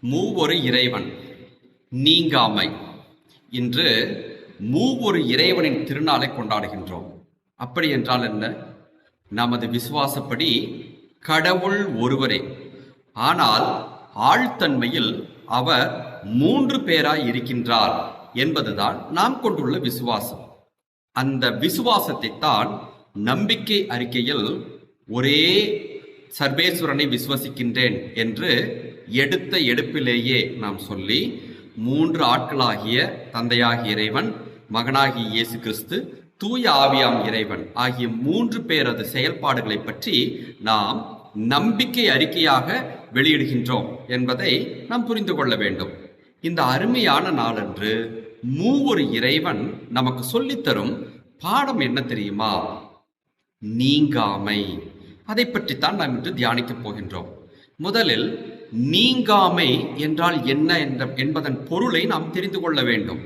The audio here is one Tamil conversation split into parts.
மூவொரு இறைவன் நீங்காமை. இன்று மூவொரு இறைவனின் திருநாளை கொண்டாடுகின்றோம். அப்படி என்றால் என்ன? நமது விசுவாசப்படி கடவுள் ஒருவரே. ஆனால் ஆழ்த்தன்மையில் அவர் மூன்று பேராய் இருக்கின்றார் என்பதுதான் நாம் கொண்டுள்ள விசுவாசம். அந்த விசுவாசத்தை தான் நம்பிக்கை அறிக்கையில் ஒரே சர்வேஸ்வரனை விசுவசிக்கின்றேன் என்று எடுத்த எடுப்பிலேயே நாம் சொல்லி மூன்று ஆட்களாகிய தந்தையாகிய இறைவன் மகனாகிய இயேசு கிறிஸ்து தூய ஆவியாம் இறைவன் ஆகிய மூன்று பேரது செயல்பாடுகளை பற்றி நாம் நம்பிக்கை அறிக்கையாக வெளியிடுகின்றோம் என்பதை நாம் புரிந்து கொள்ள வேண்டும். இந்த அருமையான நாளன்று மூவொரு இறைவன் நமக்கு சொல்லித்தரும் பாடம் என்ன தெரியுமா? நீங்காமை. அதை பற்றித்தான் நாம் இன்று தியானிக்கப் போகின்றோம். முதலில் நீங்காமை என்றால் என்ன என்ற என்பதன் பொருளை நாம் தெரிந்து கொள்ள வேண்டும்.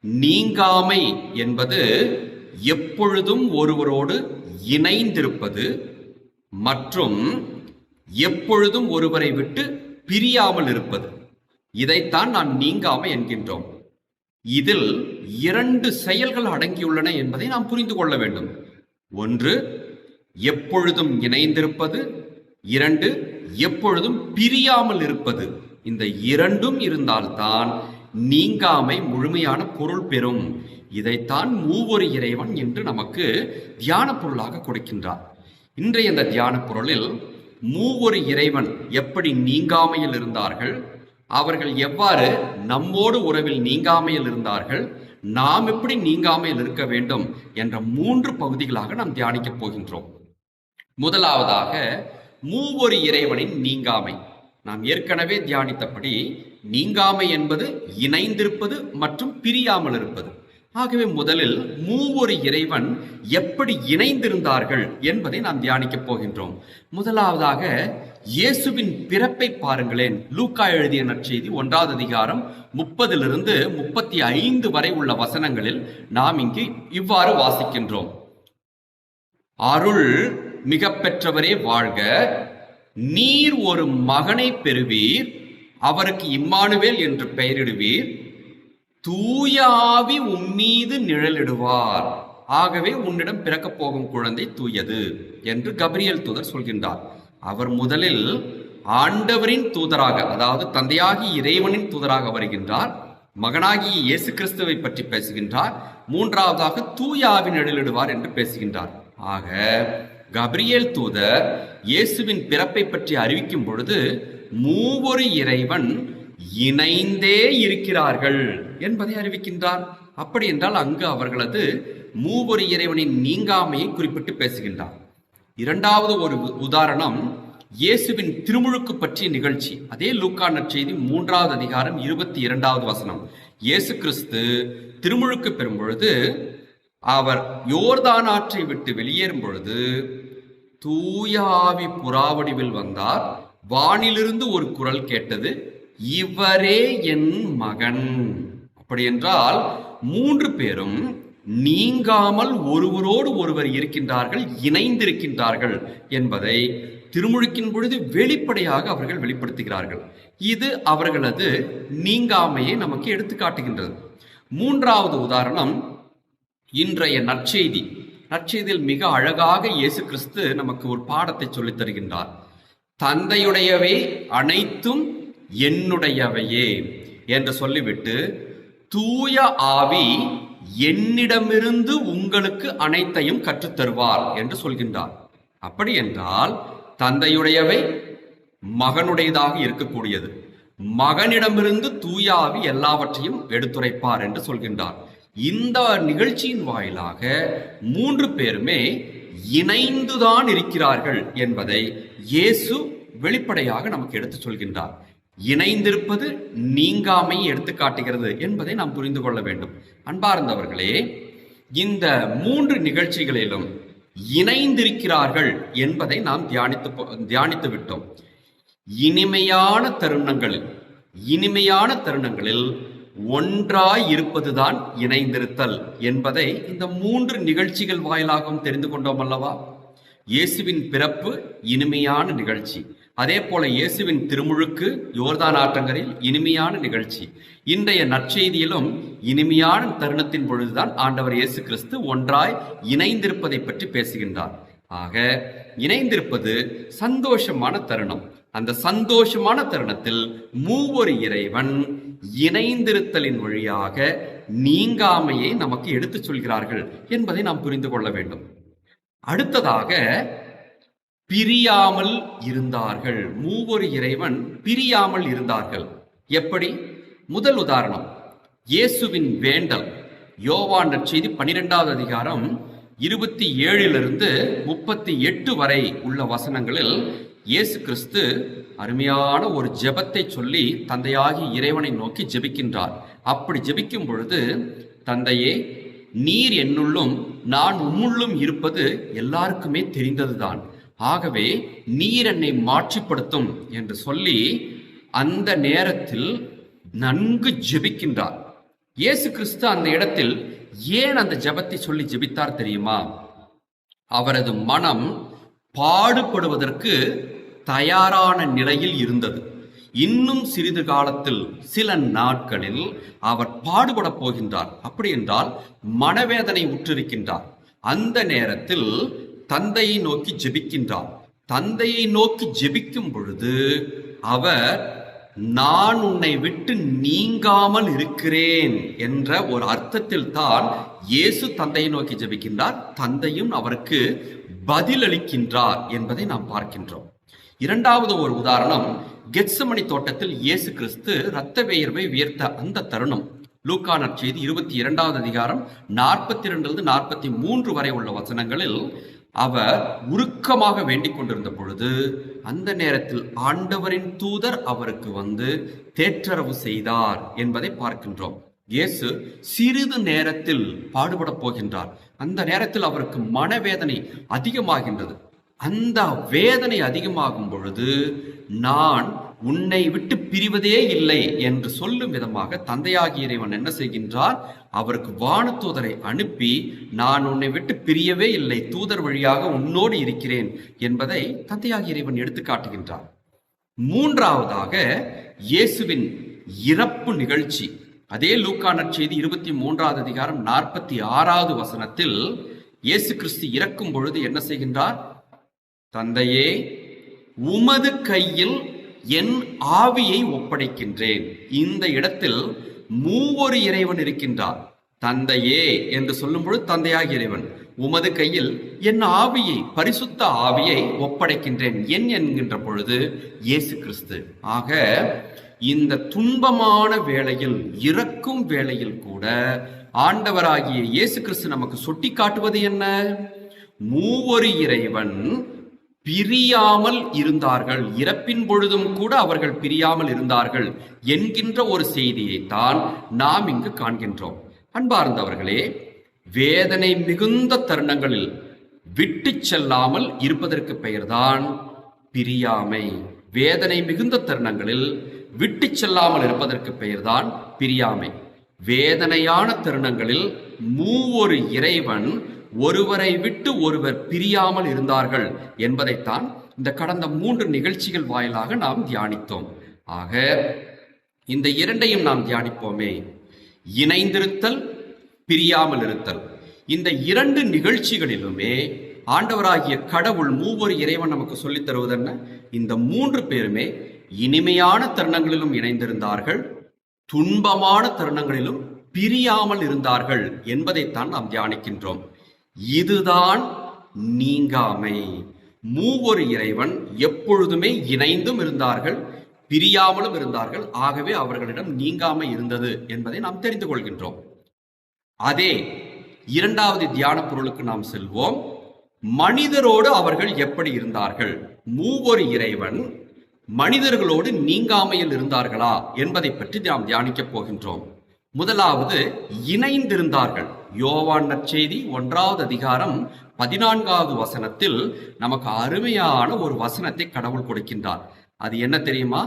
நீங்காமை என்பது எப்பொழுதும் ஒருவரோடு இணைந்திருப்பது மற்றும் எப்பொழுதும் ஒருவரை விட்டு பிரியாமல் இருப்பது. இதைத்தான் நாம் நீங்காமை என்கின்றோம். இதில் இரண்டு செயல்கள் அடங்கியுள்ளன என்பதை நாம் புரிந்து கொள்ள வேண்டும். ஒன்று எப்பொழுதும் இணைந்திருப்பது இரண்டு எப்பொழுதும் பிரியாமல் இருப்பது. இந்த இரண்டும் இருந்தால்தான் நீங்காமை முழுமையான பொருள் பெறும். இதைத்தான் மூவொரு இறைவன் என்று நமக்கு தியான பொருளாக கொடுக்கின்றார். இன்றைய இந்த தியான பொருளில் மூவொரு இறைவன் எப்படி நீங்காமையில் இருந்தார்கள்? அவர்கள் எவ்வாறு நம்மோடு உறவில் நீங்காமையில் இருந்தார்கள்? நாம் எப்படி நீங்காமையில் இருக்க வேண்டும்? என்ற மூன்று பகுதிகளாக நாம் தியானிக்கப் போகின்றோம். முதலாவதாக மூவொரு இறைவனின் நீங்காமை. நாம் ஏற்கனவே தியானித்தபடி நீங்காமை என்பது இணைந்திருப்பது மற்றும் பிரியாமல் இருப்பது. ஆகவே முதலில் மூவொரு இறைவன் எப்படி இணைந்திருந்தார்கள் என்பதை நாம் தியானிக்கப் போகின்றோம். முதலாவதாக இயேசுவின் பிறப்பை பாருங்களேன். லூக்கா எழுதிய நற்செய்தி ஒன்றாவது அதிகாரம் முப்பதிலிருந்து முப்பத்தி ஐந்து வரை உள்ள வசனங்களில் நாம் இங்கு இவ்வாறு வாசிக்கின்றோம். அருள் மிக பெற்றவரே வாழ்க. நீர் ஒரு மகனை பெறுவீர் அவருக்கு இம்மானுவேல் என்று பெயரிடுவீர். தூயாவி உம்மீது நிழலிடுவார். ஆகவே உன்னிடம் பிறக்கப் போகும் குழந்தை தூயது என்று கபிரியல் தூதர் சொல்கின்றார். அவர் முதலில் ஆண்டவரின் தூதராக அதாவது தந்தையாகி இறைவனின் தூதராக வருகின்றார். மகனாகி இயேசு கிறிஸ்துவை பற்றி பேசுகின்றார். மூன்றாவதாக தூயாவி நிழலிடுவார் என்று பேசுகின்றார். ஆக கபிரியேல் தூதர் இயேசுவின் பிறப்பை பற்றி அறிவிக்கும் பொழுது மூவொரு இறைவன் இணைந்தே இருக்கிறார்கள் என்பதை அறிவிக்கின்றார். அப்படி என்றால் அங்கு அவர்களது மூவொரு இறைவனின் நீங்காமையை குறிப்பிட்டு பேசுகின்றார். இரண்டாவது ஒரு உதாரணம் இயேசுவின் திருமுழுக்கு பற்றிய நிகழ்ச்சி. அதே லூக்கா நற்செய்தி மூன்றாவது அதிகாரம் இருபத்தி இரண்டாவது வசனம். இயேசு கிறிஸ்து திருமுழுக்கு பெறும் பொழுது அவர் யோர்தான் ஆற்றை விட்டு வெளியேறும் பொழுது தூய ஆவி புறாவடிவில் வந்தார். வானிலிருந்து ஒரு குரல் கேட்டது இவரே என் மகன். அப்படி என்றால் மூன்று பேரும் நீங்காமல் ஒருவரோடு ஒருவர் இருக்கின்றார்கள் இணைந்திருக்கின்றார்கள் என்பதை திருமுழுக்கின் பொழுது வெளிப்படையாக அவர்கள் வெளிப்படுத்துகிறார்கள். இது அவர்களது நீங்காமையை நமக்கு எடுத்து காட்டுகின்றது மூன்றாவது உதாரணம் இன்றைய நற்செய்தி. நற்செய்தியில் மிக அழகாக இயேசு கிறிஸ்து நமக்கு ஒரு பாடத்தை சொல்லித் தருகின்றார். தந்தையுடையவை அனைத்தும் என்னுடையவையே என்று சொல்லிவிட்டு தூய ஆவி என்னிடமிருந்து உங்களுக்கு அனைத்தையும் கற்றுத்தருவார் என்று சொல்கின்றார். அப்படி என்றால் தந்தையுடையவை மகனுடையதாக இருக்கக்கூடியது. மகனிடமிருந்து தூய ஆவி எல்லாவற்றையும் எடுத்துரைப்பார் என்று சொல்கின்றார். இந்த நிகழ்ச்சியின் வாயிலாக மூன்று பேருமே இணைந்துதான் இருக்கிறார்கள் என்பதை இயேசு வெளிப்படையாக நமக்கு எடுத்து சொல்கின்றார். இணைந்திருப்பது நீங்காமை எடுத்து காட்டுகிறது என்பதை நாம் புரிந்து கொள்ள வேண்டும். அன்பார்ந்தவர்களே இந்த மூன்று நிகழ்ச்சிகளிலும் இணைந்திருக்கிறார்கள் என்பதை நாம் தியானித்து போ- தியானித்து விட்டோம். இனிமையான தருணங்களில் இனிமையான தருணங்களில் ஒன்றாய் இருப்பதுதான் இணைந்திருத்தல் என்பதை இந்த மூன்று நிகழ்ச்சிகள் வாயிலாகவும் தெரிந்து கொண்டோம் அல்லவா? இயேசுவின் பிறப்பு இனிமையான நிகழ்ச்சி. அதே போல இயேசுவின் திருமுழுக்கு யோர்தான் ஆற்றங்கரையில் இனிமையான நிகழ்ச்சி. இன்றைய நற்செய்தியிலும் இனிமையான தருணத்தின் பொழுதுதான் ஆண்டவர் இயேசு கிறிஸ்து ஒன்றாய் இணைந்திருப்பதை பற்றி பேசுகின்றார். ஆக இணைந்திருப்பது சந்தோஷமான தருணம். அந்த சந்தோஷமான தருணத்தில் மூவொரு இறைவன் இணைந்திருத்தலின் வழியாக நீங்காமையை நமக்கு எடுத்துச் சொல்கிறார்கள் என்பதை நாம் புரிந்து கொள்ள வேண்டும். அடுத்ததாக பிரியாமல் இருந்தார்கள். மூவொரு இறைவன் பிரியாமல் இருந்தார்கள். எப்படி? முதல் உதாரணம் இயேசுவின் வேண்டல். யோவான் நற்செய்தி பன்னிரெண்டாவது அதிகாரம் இருபத்தி ஏழிலிருந்து முப்பத்தி எட்டு வரை உள்ள வசனங்களில் இயேசு கிறிஸ்து அருமையான ஒரு ஜெபத்தை சொல்லி தந்தையாகி இறைவனை நோக்கி ஜெபிக்கின்றார். அப்படி ஜெபிக்கும் பொழுது தந்தையே நீர் என்னுள்ளும் நான் உம்முள்ளும் இருப்பது எல்லாருக்குமே தெரிந்ததுதான். ஆகவே நீர் என்னை மாற்றிப்படுத்தும் என்று சொல்லி அந்த நேரத்தில் நன்கு ஜெபிக்கின்றார். இயேசு கிறிஸ்து அந்த இடத்தில் ஏன் அந்த ஜெபத்தை சொல்லி ஜெபித்தார் தெரியுமா? அவரது மனம் பாடுபடுவதற்கு தயாரான நிலையில் இருந்தது. இன்னும் சிறிது காலத்தில் சில நாட்களில் அவர் பாடுபடப் போகின்றார். அப்படி என்றால் மனவேதனை உற்றிருக்கின்றார். அந்த நேரத்தில் தந்தையை நோக்கி ஜெபிக்கின்றார். தந்தையை நோக்கி ஜெபிக்கும் பொழுது அவர் நான் உன்னை விட்டு நீங்காமல் இருக்கிறேன் என்ற ஒரு அர்த்தத்தில் தான் இயேசு தந்தையை நோக்கி ஜெபிக்கின்றார். தந்தையும் அவருக்கு பதிலளிக்கின்றார் என்பதை நாம் பார்க்கின்றோம். இரண்டாவது ஒரு உதாரணம் கெட்சமணி தோட்டத்தில் இயேசு கிறிஸ்து இரத்த வேயர்வை உயர்த்த அந்த தருணம். லூக்கா நற்செய்தி இருபத்தி இரண்டாவது அதிகாரம் நாற்பத்தி இரண்டிலிருந்து நாற்பத்தி மூன்று வரை உள்ள வசனங்களில் அவர் உருக்கமாக வேண்டிக் கொண்டிருந்த பொழுது அந்த நேரத்தில் ஆண்டவரின் தூதர் அவருக்கு வந்து தேற்றரவு செய்தார் என்பதை பார்க்கின்றோம். இயேசு சிறிது நேரத்தில் பாடுபடப் போகின்றார். அந்த நேரத்தில் அவருக்கு மனவேதனை அதிகமாகின்றது. அந்த வேதனை அதிகமாகும் பொழுது நான் உன்னை விட்டு பிரிவதே இல்லை என்று சொல்லும் விதமாக தந்தையாகிய இறைவன் என்ன செய்கின்றார் அவருக்கு வானத்தூதரை அனுப்பி நான் உன்னை விட்டு பிரியவே இல்லை. தூதர் வழியாக உன்னோடு இருக்கிறேன் என்பதை தந்தையாகிய இறைவன் எடுத்து காட்டுகின்றார் மூன்றாவதாக இயேசுவின் இறப்பு நிகழ்ச்சி. அதே லூக்கானர் செய்தி இருபத்தி மூன்றாவது அதிகாரம் நாற்பத்தி ஆறாவது வசனத்தில் இயேசு கிறிஸ்து இறக்கும் பொழுது என்ன செய்கின்றார்? தந்தையே உமது கையில் என் ஆவியை ஒப்படைக்கின்றேன். இந்த இடத்தில் மூவொரு இறைவன் இருக்கின்றார் தந்தையே என்று சொல்லும் பொழுது இறைவன் உமது கையில் என் ஆவியை பரிசுத்த ஆவியை ஒப்படைக்கின்றேன் என் என்கின்ற பொழுது இயேசு கிறிஸ்து. ஆக இந்த துன்பமான வேளையில் இறக்கும் வேளையில் கூட ஆண்டவராகிய இயேசு கிறிஸ்து நமக்கு சுட்டி காட்டுவது என்ன? மூவொரு இறைவன் பிரியாமல் இருந்தார்கள். இறப்பின் பொழுதும் கூட அவர்கள் பிரியாமல் இருந்தார்கள். என்கின்ற ஒரு செய்தியைத்தான் நாம் இங்கு காண்கின்றோம். அன்பார்ந்தவர்களே வேதனை மிகுந்த தருணங்களில் விட்டு செல்லாமல் இருப்பதற்கு பெயர்தான் பிரியாமை. வேதனை மிகுந்த தருணங்களில் விட்டு செல்லாமல் இருப்பதற்கு பெயர்தான் பிரியாமை. வேதனையான தருணங்களில் மூவொரு இறைவன் ஒருவரை விட்டு ஒருவர் பிரியாமல் இருந்தார்கள் என்பதைத்தான் இந்த கடந்த மூன்று நிகழ்ச்சிகள் வாயிலாக நாம் தியானித்தோம். ஆக இந்த இரண்டையும் நாம் தியானிப்போமே. இணைந்திருத்தல் பிரியாமல் இருத்தல். இந்த இரண்டு நிகழ்ச்சிகளிலுமே ஆண்டவராகிய கடவுள் மூவர் இறைவன் நமக்கு சொல்லித் தருவது என்ன இந்த மூன்று பேருமே இனிமையான தருணங்களிலும் இணைந்திருந்தார்கள் துன்பமான தருணங்களிலும் பிரியாமல் இருந்தார்கள் என்பதைத்தான் நாம் தியானிக்கின்றோம். இதுதான் நீங்காமை. மூவொரு இறைவன் எப்பொழுதுமே இணைந்தும் இருந்தார்கள் பிரியாமலும் இருந்தார்கள். ஆகவே அவர்களிடம் நீங்காமை இருந்தது என்பதை நாம் தெரிந்து கொள்கின்றோம். அதே இரண்டாவது தியான பொருளுக்கு நாம் செல்வோம். மனிதரோடு அவர்கள் எப்படி இருந்தார்கள்? மூவொரு இறைவன் மனிதர்களோடு நீங்காமையில் இருந்தார்களா என்பதை பற்றி நாம் தியானிக்கப் போகின்றோம். முதலாவது இணைந்திருந்தார்கள். யோவான் நற்செய்தி ஒன்றாவது அதிகாரம் பதினான்காவது வசனத்தில் நமக்கு அருமையான ஒரு வசனத்தை கடவுள் கொடுக்கின்றார். அது என்ன தெரியுமா?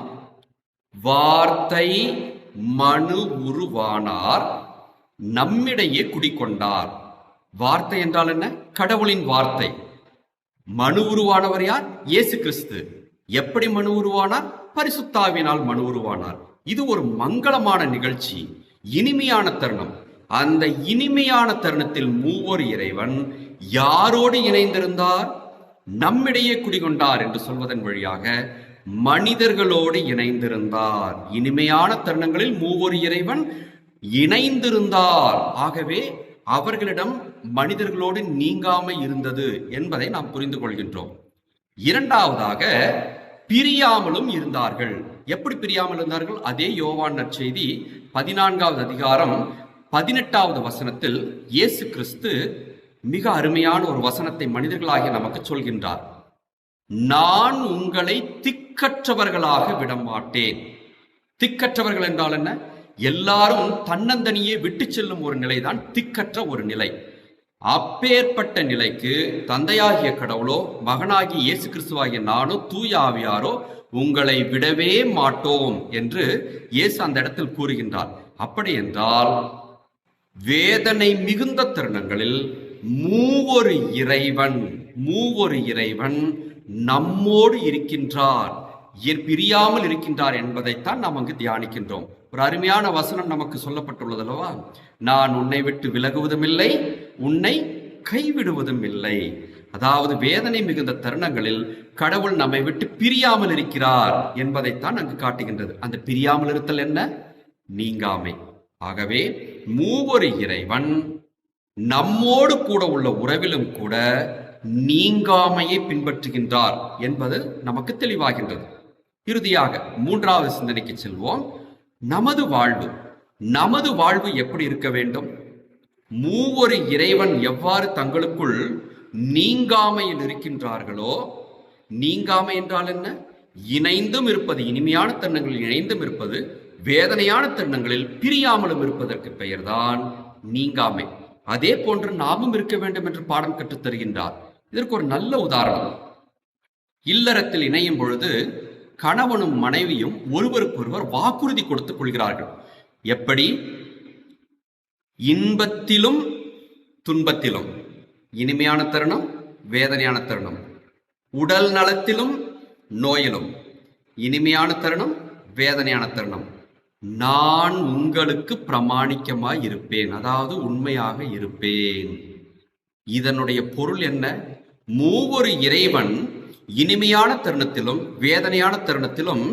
வார்த்தை மனு உருவானார் நம்மிடையே குடிக்கொண்டார். வார்த்தை என்றால் என்ன? கடவுளின் வார்த்தை. மனு உருவானவர் யார்? இயேசு கிறிஸ்து. எப்படி மனு உருவானார்? பரிசுத்தாவினால் மனு உருவானார். இது ஒரு மங்களமான நிகழ்ச்சி இனிமையான தருணம். அந்த இனிமையான தருணத்தில் மூவர் இறைவன் யாரோடு இணைந்திருந்தார்? நம்மிடையே குடிகொண்டார் என்று சொல்வதன் வழியாக மனிதர்களோடு இணைந்திருந்தார். இனிமையான தருணங்களில் மூவர் இறைவன் இணைந்திருந்தார். ஆகவே அவர்களிடம் மனிதர்களோடு நீங்காமை இருந்தது என்பதை நாம் புரிந்து கொள்கின்றோம். இரண்டாவதாக பிரியாமலும் இருந்தார்கள். எப்படி பிரியாமல் இருந்தார்கள்? அதே யோவான் நற்செய்தி பதினான்காவது அதிகாரம் பதினெட்டாவது வசனத்தில் இயேசு கிறிஸ்து மிக அருமையான ஒரு வசனத்தை மனிதர்களாகிய நமக்கு சொல்கின்றார். நான் உங்களை திக்கற்றவர்களாக விட மாட்டேன் திக்கற்றவர்கள் என்றால் என்ன? எல்லாரும் தன்னந்தனியே விட்டு செல்லும் ஒரு நிலைதான் திக்கற்ற ஒரு நிலை. அப்பேற்பட்ட நிலைக்கு தந்தையாகிய கடவுளோ மகனாகிய இயேசு கிறிஸ்துவாகிய நானோ தூய ஆவியாரோ உங்களை விடவே மாட்டோம் என்று இயேசு அந்த இடத்தில் கூறுகின்றார். அப்படி என்றால் வேதனை மிகுந்த தருணங்களில் மூவொரு இறைவன் மூவொரு இறைவன் நம்மோடு இருக்கின்றார். பிரியாமல் இருக்கின்றார் என்பதைத்தான் நாம் அங்கு தியானிக்கின்றோம். ஒரு அருமையான வசனம் நமக்கு சொல்லப்பட்டுள்ளது அல்லவா? நான் உன்னை விட்டு விலகுவதும் இல்லை உன்னை கைவிடுவதும் இல்லை. அதாவது வேதனை மிகுந்த தருணங்களில் கடவுள் நம்மை விட்டு பிரியாமல் இருக்கிறார் என்பதைத்தான் அங்கு காட்டுகின்றது. அந்த பிரியாமல் இருத்தல் என்ன? நீங்காமை. ஆகவே மூவொரு இறைவன் நம்மோடு கூட உள்ள உறவிலும் கூட நீங்காமையை பின்பற்றுகின்றார் என்பது நமக்கு தெளிவாகின்றது. இறுதியாக மூன்றாவது சிந்தனைக்கு செல்வோம். நமது வாழ்வு நமது வாழ்வு எப்படி இருக்க வேண்டும்? மூவொரு இறைவன் எவ்வாறு தங்களுக்குள் நீங்காமையில் இருக்கின்றார்களோ நீங்காமை என்றால் என்ன? இணைந்தும் இருப்பது இனிமையான தன்னங்கள் இணைந்தும் இருப்பது வேதனையான தருணங்களில் பிரியாமலும் இருப்பதற்கு பெயர்தான் நீங்காமை. அதே போன்று நாமும் இருக்க வேண்டும் என்று பாடம் கற்றுத் தருகின்றார். இதற்கு ஒரு நல்ல உதாரணம். இல்லறத்தில் இணையும் பொழுது கணவனும் மனைவியும் ஒருவருக்கொருவர் வாக்குறுதி கொடுத்துக் கொள்கிறார்கள். எப்படி? இன்பத்திலும் துன்பத்திலும். இனிமையான தருணம் வேதனையான தருணம். உடல் நலத்திலும் நோயிலும். இனிமையான தருணம் வேதனையான தருணம். நான் உங்களுக்கு பிரமாணிக்கமாய் இருப்பேன். அதாவது உண்மையாக இருப்பேன். இதனுடைய பொருள் என்ன? மூவொரு இறைவன் இனிமையான தருணத்திலும் வேதனையான தருணத்திலும்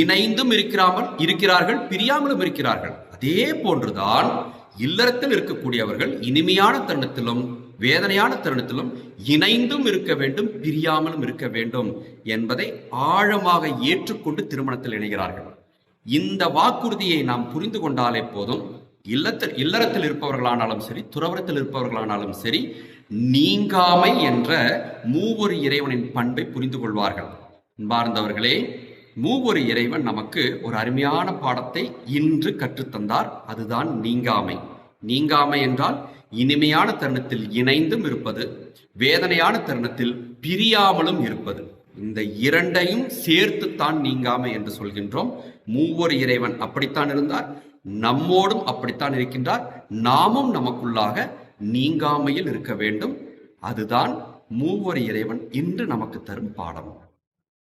இணைந்தும் இருக்கிறாமல் இருக்கிறார்கள் பிரியாமலும் இருக்கிறார்கள். அதே போன்றுதான் இல்லறத்தில் இருக்கக்கூடியவர்கள் இனிமையான தருணத்திலும் வேதனையான தருணத்திலும் இணைந்தும் இருக்க வேண்டும் பிரியாமலும் இருக்க வேண்டும் என்பதை ஆழமாக ஏற்றுக்கொண்டு திருமணத்தில் இணைகிறார்கள். இந்த வாக்குறுதியை நாம் புரிந்து கொண்டாலே போதும். இல்லத்தில் இல்லறத்தில் இருப்பவர்களானாலும் சரி துறவரத்தில் இருப்பவர்களானாலும் சரி நீங்காமை என்ற மூவொரு இறைவனின் பண்பை புரிந்து கொள்வார்கள். அன்பார்ந்தவர்களே மூவொரு இறைவன் நமக்கு ஒரு அருமையான பாடத்தை இன்று கற்றுத்தந்தார். அதுதான் நீங்காமை. நீங்காமை என்றால் இனிமையான தருணத்தில் இணைந்தும் இருப்பது வேதனையான தருணத்தில் பிரியாமலும் இருப்பது. இந்த இரண்டையும் சேர்த்துத்தான் நீங்காமை என்று சொல்கின்றோம். மூவொரு இறைவன் அப்படித்தான் இருந்தார். நம்மோடும் அப்படித்தான் இருக்கின்றார். நாமும் நமக்குள்ளாக நீங்காமையில் இருக்க வேண்டும். அதுதான் மூவொரு இறைவன் இன்று நமக்கு தரும் பாடம்.